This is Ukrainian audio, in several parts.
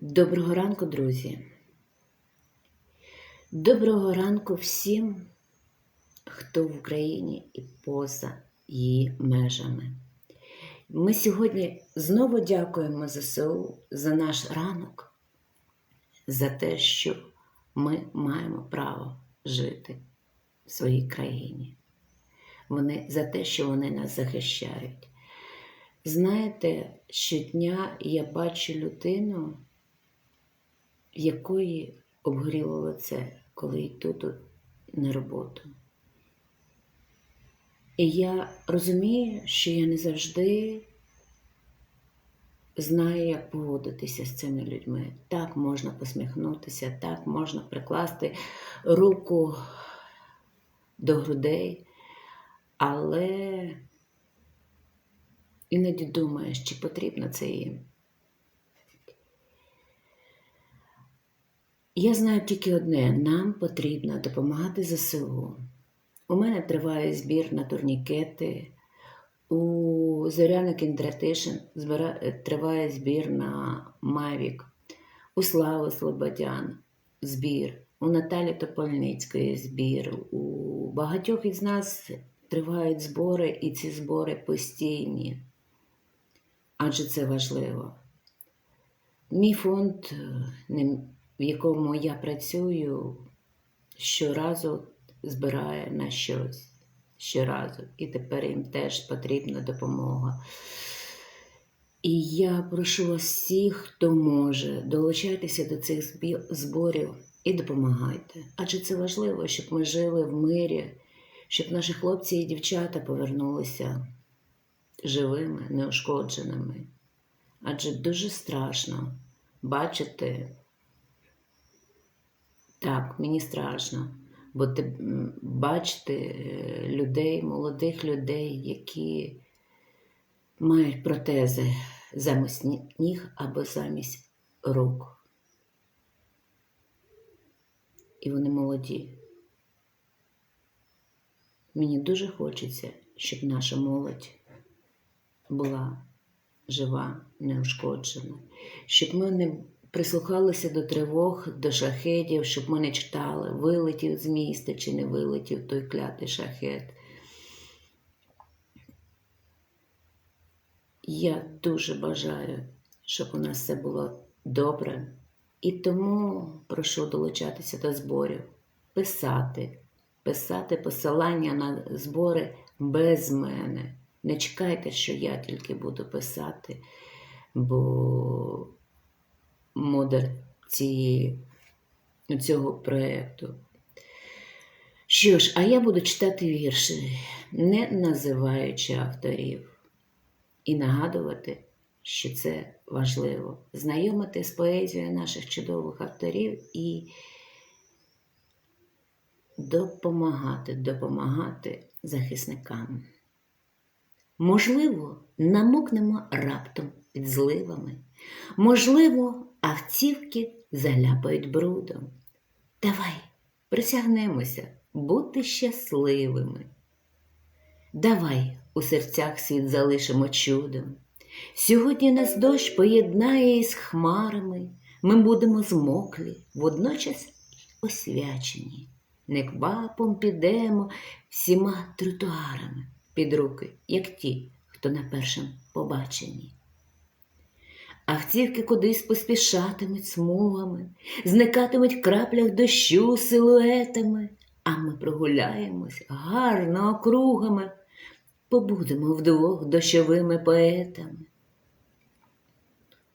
Доброго ранку, друзі. Доброго ранку всім, хто в Україні і поза її межами. Ми сьогодні знову дякуємо ЗСУ за наш ранок, за те, що ми маємо право жити в своїй країні. Вони за те, що вони нас захищають. Знаєте, щодня я бачу людину, в якої обгоріло лице, коли йду тут на роботу. І я розумію, що я не завжди знаю, як поводитися з цими людьми. Так можна посміхнутися, так можна прикласти руку до грудей, але іноді думаєш, чи потрібно це їм. Я знаю тільки одне: нам потрібно допомагати ЗСУ. У мене триває збір на турнікети. У Зоряни Кіндратишин триває збір на Мавік. У Слави Слободян збір. У Наталі Топольницької збір. У багатьох із нас тривають збори, і ці збори постійні. Адже це важливо. Мій фонд, е, не- в якому я працюю, щоразу збирає на щось. Щоразу. І тепер їм теж потрібна допомога. І я прошу вас всіх, хто може, долучайтеся до цих зборів і допомагайте. Адже це важливо, щоб ми жили в мирі, щоб наші хлопці і дівчата повернулися живими, неушкодженими. Адже дуже страшно бачити, так, мені страшно, бо ти бачити е, людей, молодих людей, які мають протези замість ніг або замість рук. І вони молоді. Мені дуже хочеться, щоб наша молодь була жива, неушкоджена, щоб ми не прислухалися до тривог, до шахедів, щоб ми не читали, вилетів з міста чи не вилетів той клятий шахет. Я дуже бажаю, щоб у нас все було добре. І тому прошу долучатися до зборів, писати, писати посилання на збори без мене. Не чекайте, що я тільки буду писати, бо модер цієї, цього проєкту. Що ж, а я буду читати вірші, не називаючи авторів, і нагадувати, що це важливо. Знайомити з поезією наших чудових авторів і допомагати, допомагати захисникам. Можливо, намокнемо раптом під зливами. Можливо, автівки заляпають брудом. Давай присягнемося бути щасливими. Давай у серцях світ залишимо чудом. Сьогодні нас дощ поєднає із хмарами. Ми будемо змоклі, водночас освячені. Неквапом підемо всіма тротуарами під руки, як ті, хто на першому побаченні. Автівки кудись поспішатимуть смугами, зникатимуть в краплях дощу силуетами, а ми прогуляємось гарно округами, побудемо вдвох дощовими поетами.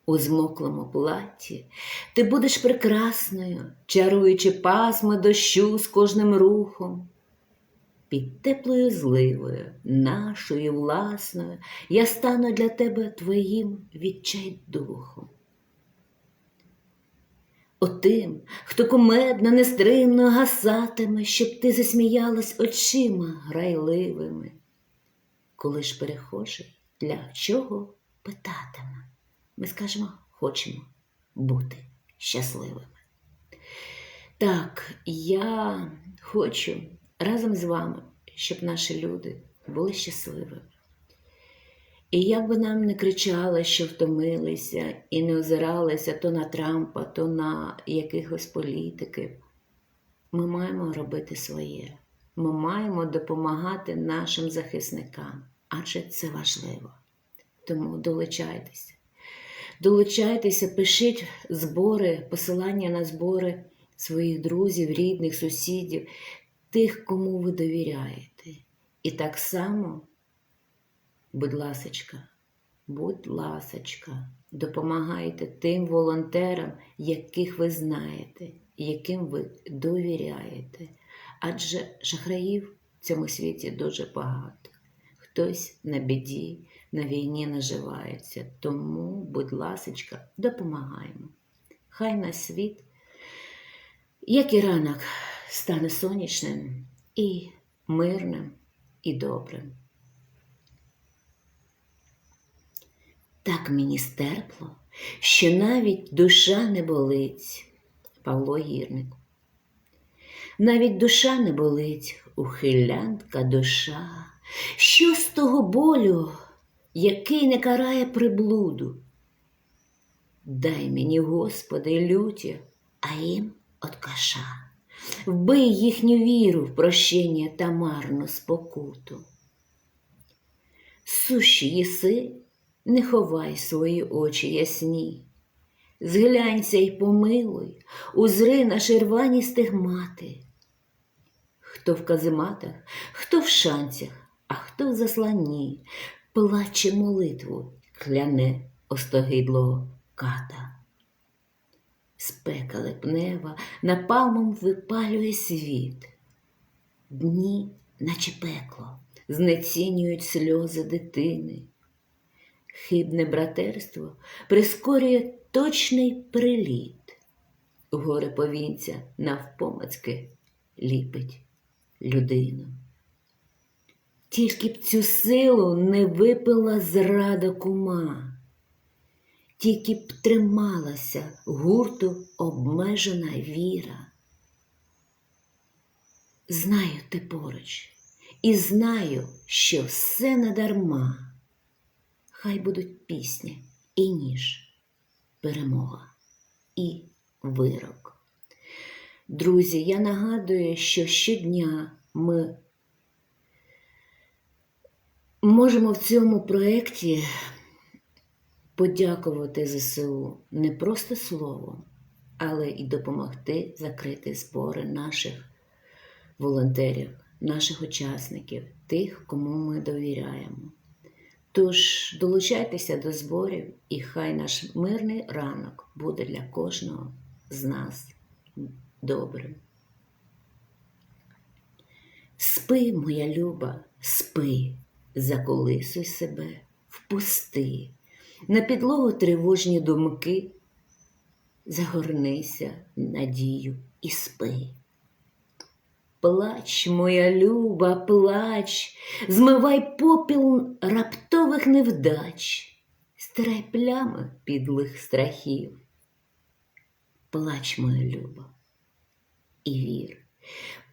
У змоклому платі ти будеш прекрасною, чаруючи пасмо дощу з кожним рухом. Під теплою зливою, нашою власною, я стану для тебе твоїм відчайдухом. Отим, хто кумедно, нестримно гасатиме, щоб ти засміялась очима грайливими. Коли ж перехожий, для чого питатиме, ми скажемо, хочемо бути щасливими. Так, я хочу разом з вами, щоб наші люди були щасливими. І як би нам не кричали, що втомилися, і не озиралися то на Трампа, то на якихось політиків, ми маємо робити своє. Ми маємо допомагати нашим захисникам, адже це важливо. Тому долучайтеся. Долучайтеся, пишіть збори, посилання на збори своїх друзів, рідних, сусідів, тих, кому ви довіряєте. І так само, будь ласочка, будь ласочка, допомагайте тим волонтерам, яких ви знаєте, яким ви довіряєте. Адже шахраїв в цьому світі дуже багато. Хтось на біді, на війні наживається. Тому, будь ласочка, допомагаємо. Хай на світ, як і ранок, стане сонячним і мирним і добрим. Так мені стерпло, що навіть душа не болить, Павло Гірник. Навіть душа не болить, ухилянтка душа. Що з того болю, який не карає приблуду? Дай мені, Господи, люті, а їм откаша. Вбий їхню віру в прощення та марну спокуту. Сущі єси, не ховай свої очі ясні. Зглянься й помилуй, узри на шервані стигмати. Хто в казематах, хто в шанцях, а хто в засланні, плаче молитву, кляне остогидлого ката. Спека липнева напалмом випалює світ. Дні, наче пекло, знецінюють сльози дитини. Хибне братерство прискорює точний приліт. Горе повінця навпомацьки ліпить людину. Тільки б цю силу не випила зрада кума, тільки б трималася гурту обмежена віра. Знаю ти поруч, і знаю, що все надарма. Хай будуть пісня і ніж, перемога і вирок. Друзі, я нагадую, що щодня ми можемо в цьому проєкті подякувати ЗСУ не просто словом, але і допомогти закрити збори наших волонтерів, наших учасників, тих, кому ми довіряємо. Тож долучайтеся до зборів, і хай наш мирний ранок буде для кожного з нас добрим. Спи, моя люба, спи, заколисуй себе, впусти, на підлогу тривожні думки, загорнися надію і спи. Плач, моя люба, плач, змивай попіл раптових невдач, стирай плями підлих страхів. Плач, моя люба, і вір.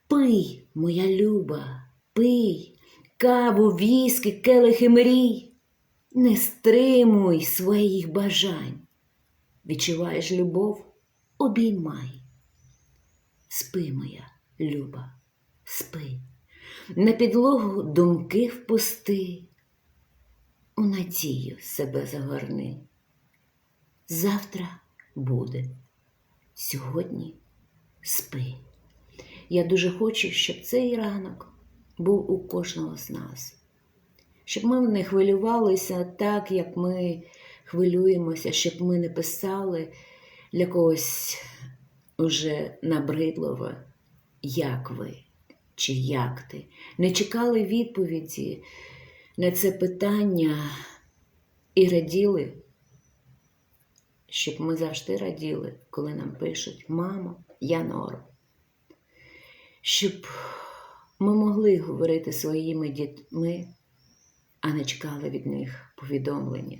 Пий, моя люба, пий, каву, віски, келихи мрій, не стримуй своїх бажань. Відчуваєш любов, обіймай. Спи, моя люба, спи, на підлогу думки впусти, у надію себе загорни. Завтра буде, сьогодні спи. Я дуже хочу, щоб цей ранок був у кожного з нас, щоб ми не хвилювалися так, як ми хвилюємося, щоб ми не писали для когось уже набридливо, як ви чи як ти, не чекали відповіді на це питання і раділи, щоб ми завжди раділи, коли нам пишуть Мамо, я норм щоб ми могли говорити своїми дітьми, а не чекали від них повідомлення.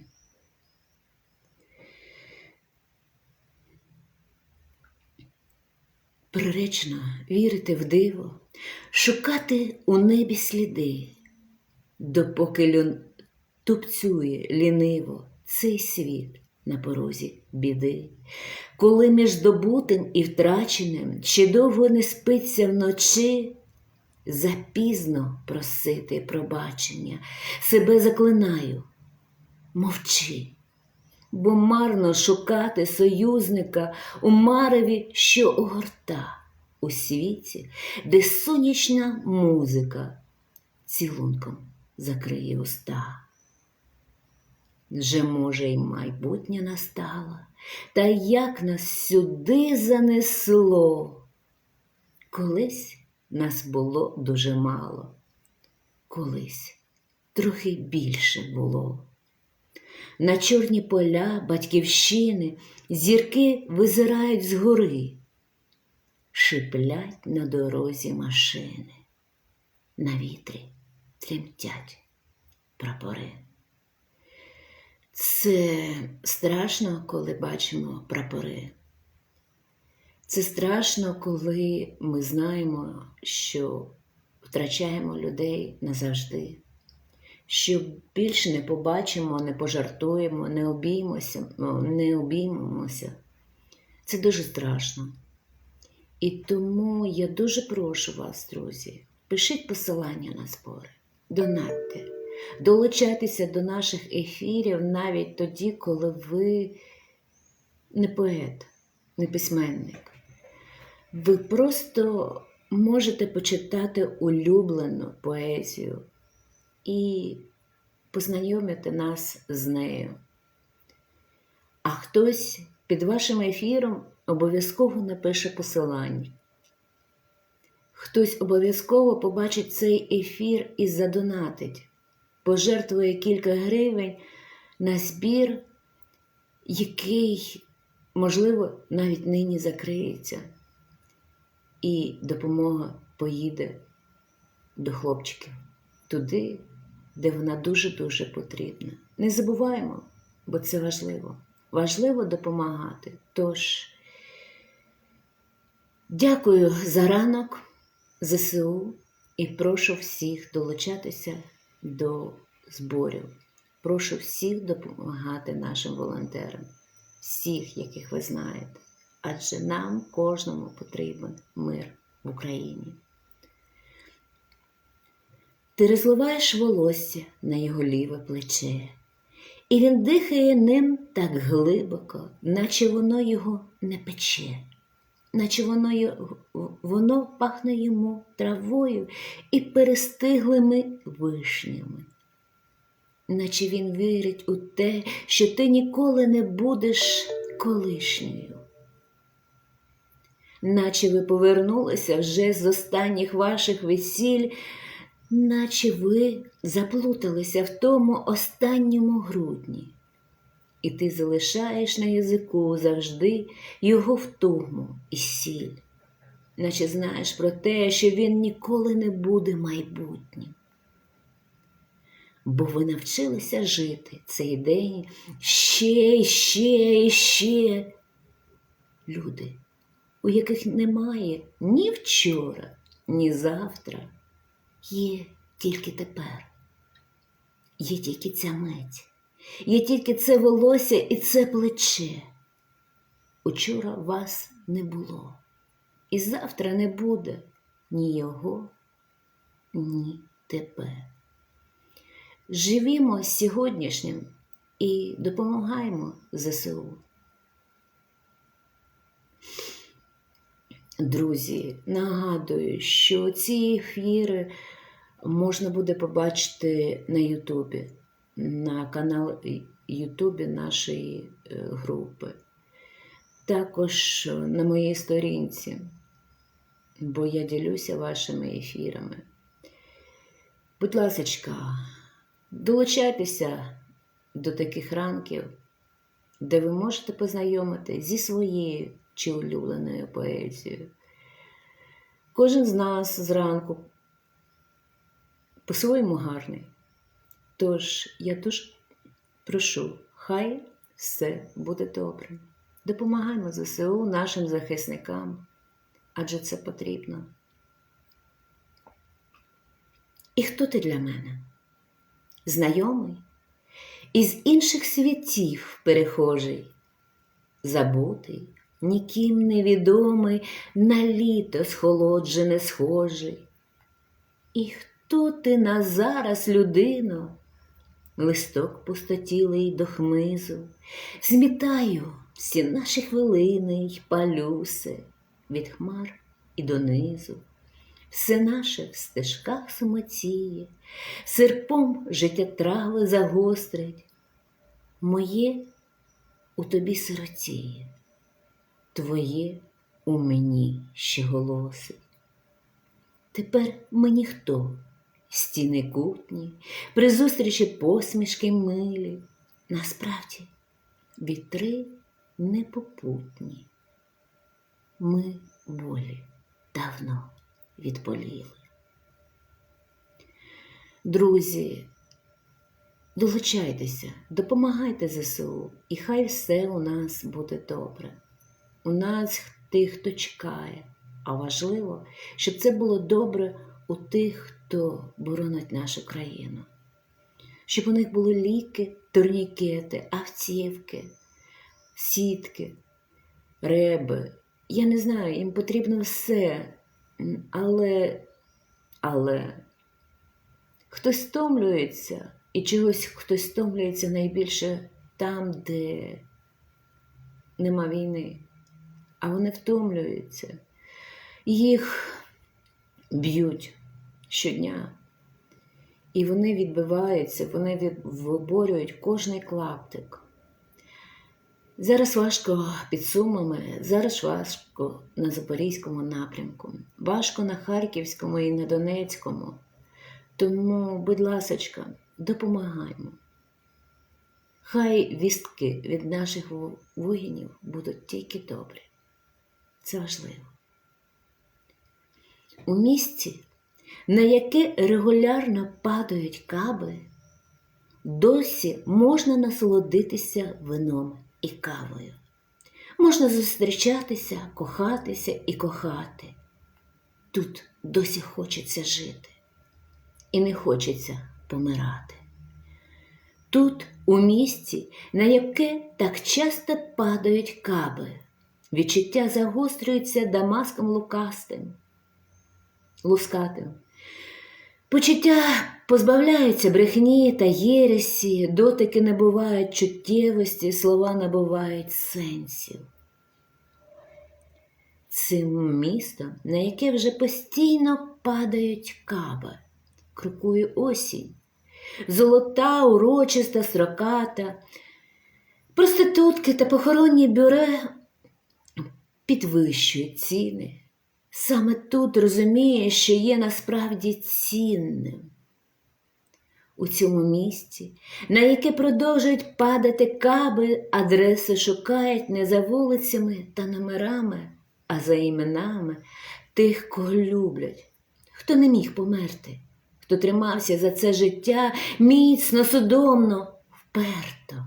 Приречено вірити в диво, шукати у небі сліди, допоки тупцює ліниво цей світ на порозі біди, коли між добутим і втраченим ще довго не спиться вночі, запізно просити пробачення, себе заклинаю, мовчи, бо марно шукати союзника у мареві, що огорта у світі, де сонячна музика цілунком закриє уста. Вже, може, й майбутнє настало, та як нас сюди занесло. Колись нас було дуже мало, колись трохи більше було. На чорні поля батьківщини зірки визирають згори, шиплять на дорозі машини, на вітрі тремтять прапори. Це страшно, коли бачимо прапори. Це страшно, коли ми знаємо, що втрачаємо людей назавжди, що більше не побачимо, не пожартуємо, не обіймося, не обіймемося. Це дуже страшно. І тому я дуже прошу вас, друзі, пишіть посилання на збори, донатьте, долучайтеся до наших ефірів навіть тоді, коли ви не поет, не письменник. Ви просто можете почитати улюблену поезію і познайомити нас з нею. А хтось під вашим ефіром обов'язково напише посилання. Хтось обов'язково побачить цей ефір і задонатить, пожертвує кілька гривень на збір, який, можливо, навіть нині закриється, і допомога поїде до хлопчиків туди, де вона дуже-дуже потрібна. Не забуваємо, бо це важливо. Важливо допомагати. Тож, дякую за ранок ЗСУ і прошу всіх долучатися до зборів. Прошу всіх допомагати нашим волонтерам, всіх, яких ви знаєте. Адже нам кожному потрібен мир в Україні. Ти розливаєш волосся на його ліве плече, і він дихає ним так глибоко, наче воно його не пече, наче воно воно пахне йому травою і перестиглими вишнями, наче він вірить у те, що ти ніколи не будеш колишньою. Наче ви повернулися вже з останніх ваших весіль наче ви заплуталися в тому останньому грудні, і ти залишаєш на язику завжди його втому і сіль, наче знаєш про те, що він ніколи не буде майбутнім. Бо ви навчилися жити цей день ще ще ще. Люди, у яких немає ні вчора, ні завтра є тільки тепер. Є тільки ця мить, є тільки це волосся і це плече. Учора вас не було, і завтра не буде ні його, ні тепер. Живімо сьогоднішнім і допомагаємо ЗСУ. Друзі, нагадую, що ці ефіри можна буде побачити на Ютубі, на канал Ютубі нашої е, групи. Також на моїй сторінці, бо я ділюся вашими ефірами. Будь ласка, долучайтеся до таких ранків, де ви можете познайомити зі своєю чи улюбленою поезією. Кожен з нас зранку по-своєму гарний. Тож я дуже прошу, хай все буде добре. Допомагаємо ЗСУ нашим захисникам, адже це потрібно. І хто ти для мене? Знайомий із інших світів перехожий, забутий, ніким невідомий, на літо схолоджене схожий. І хто ти на зараз, людино? Листок пустотілий до хмизу, змітаю всі наші хвилини й палюси від хмар і донизу. Все наше в стежках самотіє, серпом життя трави загострить. Моє у тобі сиротіє, твоє у мені ще голосить. Тепер ми ніхто, стіни кутні, при зустрічі посмішки милі, насправді вітри непопутні. Ми болі давно відболіли. Друзі, долучайтеся, допомагайте ЗСУ, і хай все у нас буде добре. У нас тих, хто чекає, а важливо, щоб це було добре у тих, хто боронить нашу країну. Щоб у них були ліки, турнікети, автівки, сітки, реби. Я не знаю, їм потрібно все. Але, але хтось стомлюється, і чогось хтось стомлюється найбільше там, де нема війни, а вони втомлюються, їх б'ють щодня, і вони відбиваються, вони виборюють кожний клаптик. Зараз важко під Сумами, зараз важко на Запорізькому напрямку, важко на Харківському і на Донецькому. Тому, будь ласочка, допомагаймо. Хай вістки від наших воїнів будуть тільки добрі. Це важливо. У місці, на яке регулярно падають каби, досі можна насолодитися вином і кавою. Можна зустрічатися, кохатися і кохати. Тут досі хочеться жити і не хочеться помирати. Тут, у місці, на яке так часто падають каби, відчуття загострюються дамаском лукастим, лускатим. Почуття позбавляються брехні та єресі, дотики набувають чуттєвості, слова набувають сенсів. Цим містом, на яке вже постійно падають каби, крокує осінь, золота, урочиста, сроката, проститутки та похоронні бюре підвищують ціни. Саме тут розуміє, що є насправді цінним. У цьому місці, на яке продовжують падати каби, адреси шукають не за вулицями та номерами, а за іменами тих, кого люблять, хто не міг померти, хто тримався за це життя міцно, судомно, вперто.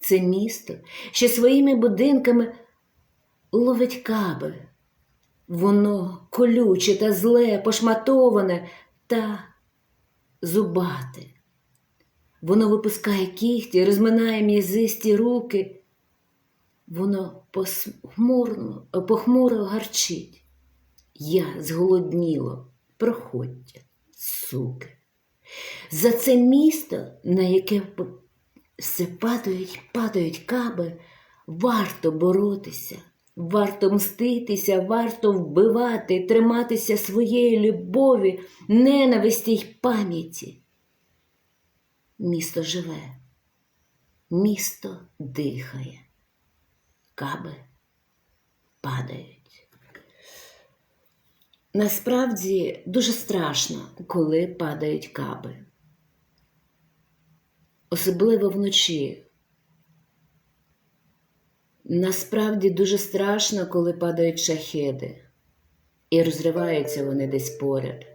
Це місто, що своїми будинками ловить каби. Воно колюче та зле, пошматоване та зубате. Воно випускає кіхті, розминає м'язисті руки, воно похмуро гарчить. Я зголодніло, проходьте, суки. За це місто, на яке все падають, падають каби, варто боротися. Варто мститися, варто вбивати, триматися своєї любові, ненависті й пам'яті. Місто живе, місто дихає, каби падають. Насправді дуже страшно, коли падають каби. Особливо вночі. Насправді дуже страшно, коли падають шахеди, і розриваються вони десь поряд.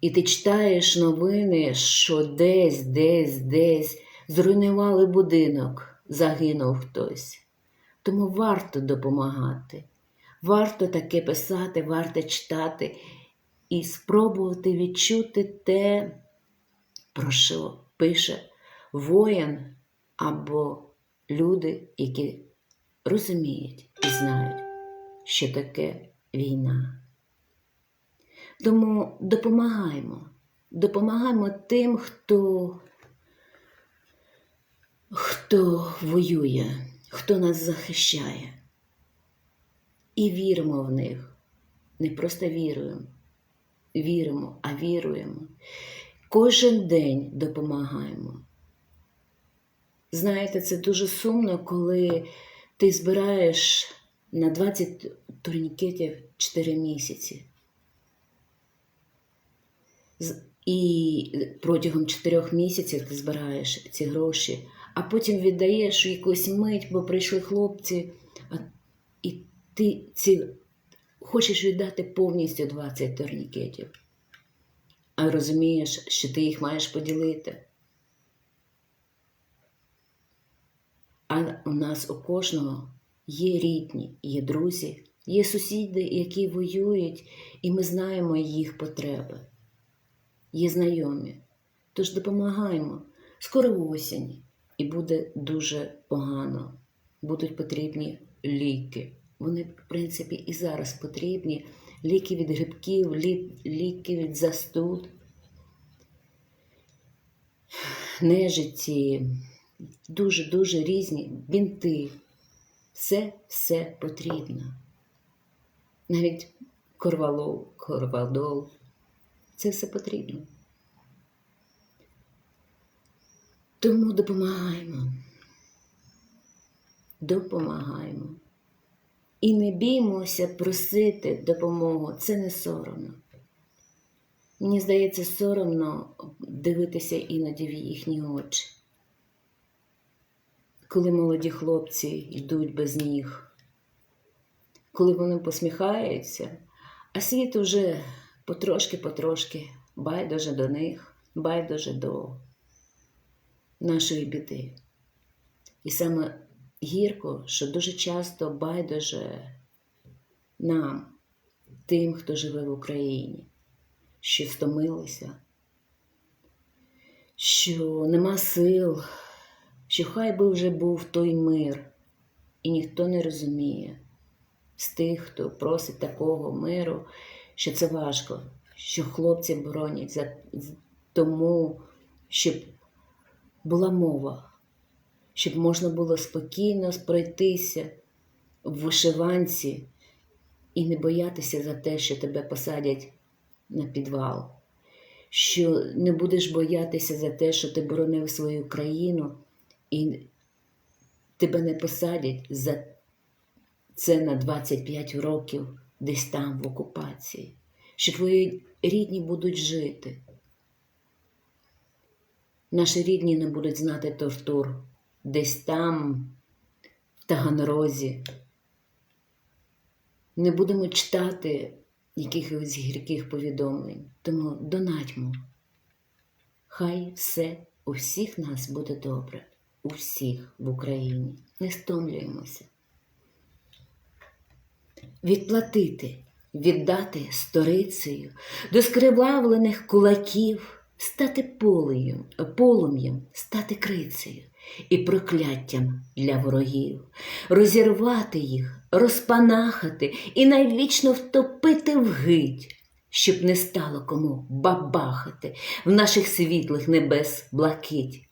І ти читаєш новини, що десь, десь, десь зруйнували будинок, загинув хтось. Тому варто допомагати, варто таке писати, варто читати і спробувати відчути те, про що пише воїн або люди, які розуміють і знають, що таке війна. Тому допомагаємо, допомагаємо тим, хто, хто воює, хто нас захищає. І віримо в них. Не просто віруємо, віримо, а віруємо. Кожен день допомагаємо. Знаєте, це дуже сумно, коли ти збираєш на 20 турнікетів 4 місяці. І протягом 4 місяців ти збираєш ці гроші, а потім віддаєш якусь мить, бо прийшли хлопці, і ти ці хочеш віддати повністю 20 турнікетів, а розумієш, що ти їх маєш поділити. А у нас у кожного є рідні, є друзі, є сусіди, які воюють, і ми знаємо їх потреби. Є знайомі. Тож допомагаємо. Скоро осінь, і буде дуже погано. Будуть потрібні ліки. Вони, в принципі, і зараз потрібні. Ліки від грибків, лі- ліки від застуд, нежиті, дуже-дуже різні бінти. Все, все потрібно. Навіть корвалол, корвадол. Це все потрібно. Тому допомагаємо. Допомагаємо. І не біймося просити допомогу. Це не соромно. Мені здається, соромно дивитися іноді в їхні очі. Коли молоді хлопці йдуть без ніг, коли вони посміхаються, а світ уже потрошки-потрошки байдуже до них, байдуже до нашої біди. І саме гірко, що дуже часто байдуже нам, тим, хто живе в Україні, що стомилися, що нема сил, що хай би вже був той мир, і ніхто не розуміє. З тих, хто просить такого миру, що це важко, що хлопці боронять за тому, щоб була мова, щоб можна було спокійно пройтися в вишиванці і не боятися за те, що тебе посадять на підвал, що не будеш боятися за те, що ти боронив свою країну, і тебе не посадять за це на 25 років десь там в окупації, що твої рідні будуть жити. Наші рідні не будуть знати тортур десь там, в Таганрозі. Не будемо читати якихось гірких повідомлень. Тому донатьмо. Хай все у всіх нас буде добре, у всіх в Україні. Не стомлюємося. Відплатити, віддати сторицею до скривавлених кулаків, стати полею, полум'ям, стати крицею і прокляттям для ворогів, розірвати їх, розпанахати і найвічно втопити в гить, щоб не стало кому бабахати в наших світлих небес блакить.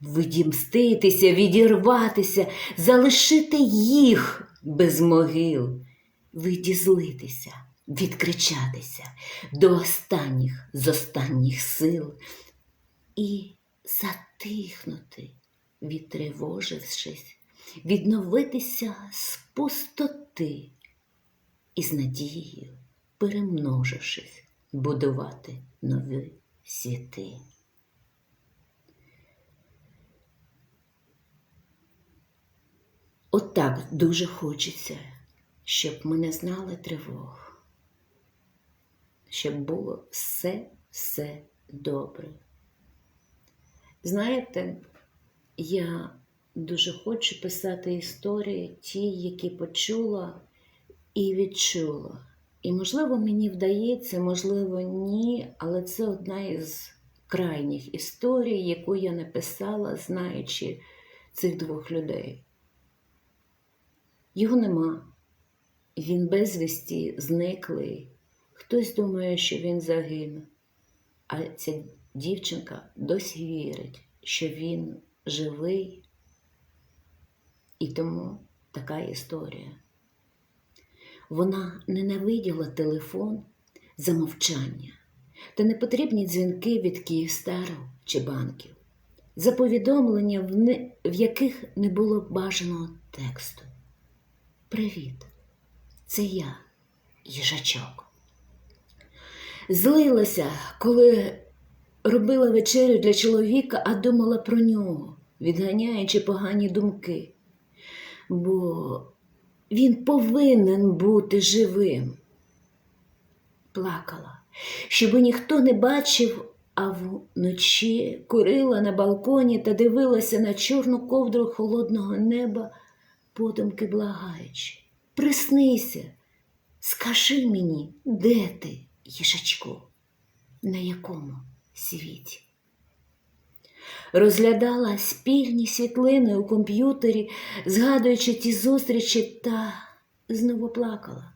Відімститися, відірватися, залишити їх без могил, відізлитися, відкричатися до останніх з останніх сил і затихнути, відтривожившись, відновитися з пустоти і з надією, перемножившись, будувати нові світи. Отак дуже хочеться, щоб ми не знали тривог, щоб було все, все добре. Знаєте, я дуже хочу писати історії, ті, які почула і відчула. І, можливо, мені вдається, можливо, ні, але це одна із крайніх історій, яку я написала, знаючи цих двох людей. Його нема. Він безвісті зниклий. Хтось думає, що він загинув. А ця дівчинка досі вірить, що він живий. І тому така історія. Вона ненавиділа телефон за мовчання та непотрібні дзвінки від Київстару чи банків, за повідомлення, в, в яких не було бажаного тексту. Привіт, це я, їжачок. Злилася, коли робила вечерю для чоловіка, а думала про нього, відганяючи погані думки. Бо він повинен бути живим. Плакала, щоб ніхто не бачив, а вночі курила на балконі та дивилася на чорну ковдру холодного неба, подумки благаючи. Приснися, скажи мені, де ти, їжачку, на якому світі? Розглядала спільні світлини у комп'ютері, згадуючи ті зустрічі, та знову плакала,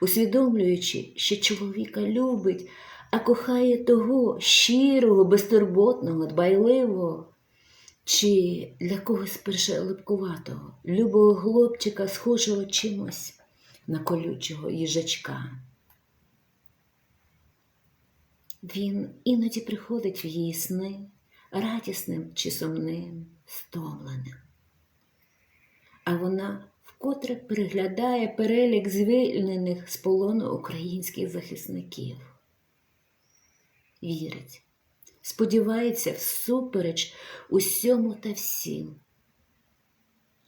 усвідомлюючи, що чоловіка любить, а кохає того щирого, безтурботного, дбайливого, чи для когось першелипкуватого, любого хлопчика, схожого чимось на колючого їжачка. Він іноді приходить в її сни радісним чи сумним, стомленим. А вона вкотре переглядає перелік звільнених з полону українських захисників. Вірить, сподівається, всупереч усьому та всім.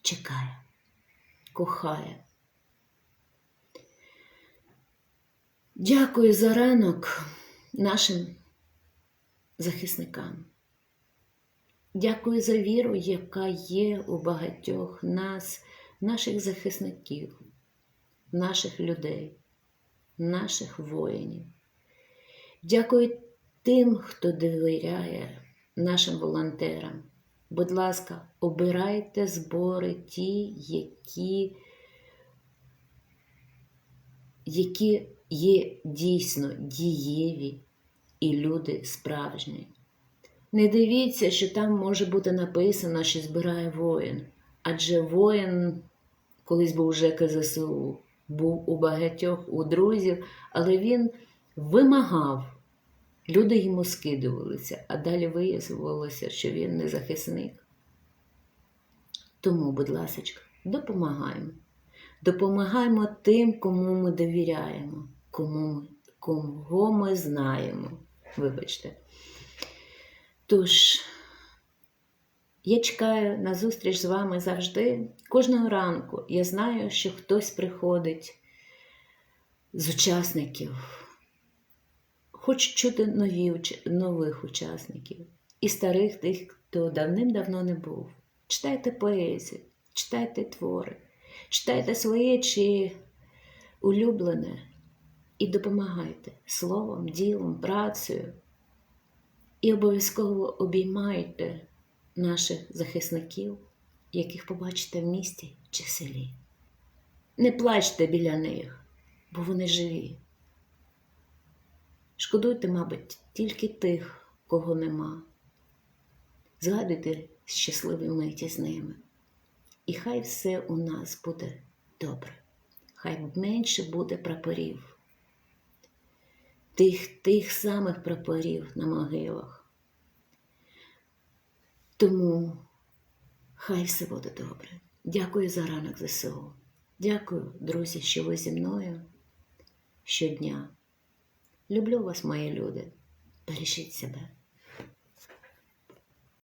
Чекає, кохає. Дякую за ранок нашим захисникам. Дякую за віру, яка є у багатьох нас, наших захисників, наших людей, наших воїнів. Дякую тим, хто довіряє нашим волонтерам. Будь ласка, обирайте збори ті, які, які є дійсно дієві і люди справжні. Не дивіться, що там може бути написано, що збирає воїн. Адже воїн колись був вже КЗСУ, був у багатьох у друзів, але він вимагав, люди йому скидувалися, а далі виявилося, що він не захисник. Тому, будь ласка, допомагаємо. Допомагаємо тим, кому ми довіряємо, кому кого ми знаємо. Вибачте. Тож, я чекаю на зустріч з вами завжди. Кожного ранку я знаю, що хтось приходить з учасників, хоче чути нові, нових учасників і старих тих, хто давним-давно не був. Читайте поезію, читайте твори, читайте своє чи улюблене і допомагайте словом, ділом, працею. І обов'язково обіймайте наших захисників, яких побачите в місті чи селі. Не плачте біля них, бо вони живі. Шкодуйте, мабуть, тільки тих, кого нема. Згадуйте щасливі миті з ними. І хай все у нас буде добре, хай менше буде прапорів тих тих самих прапорів на могилах. Тому хай все буде добре. Дякую за ранок ЗСУ. Дякую, друзі, що ви зі мною щодня. Люблю вас, мої люди. Бережіть себе.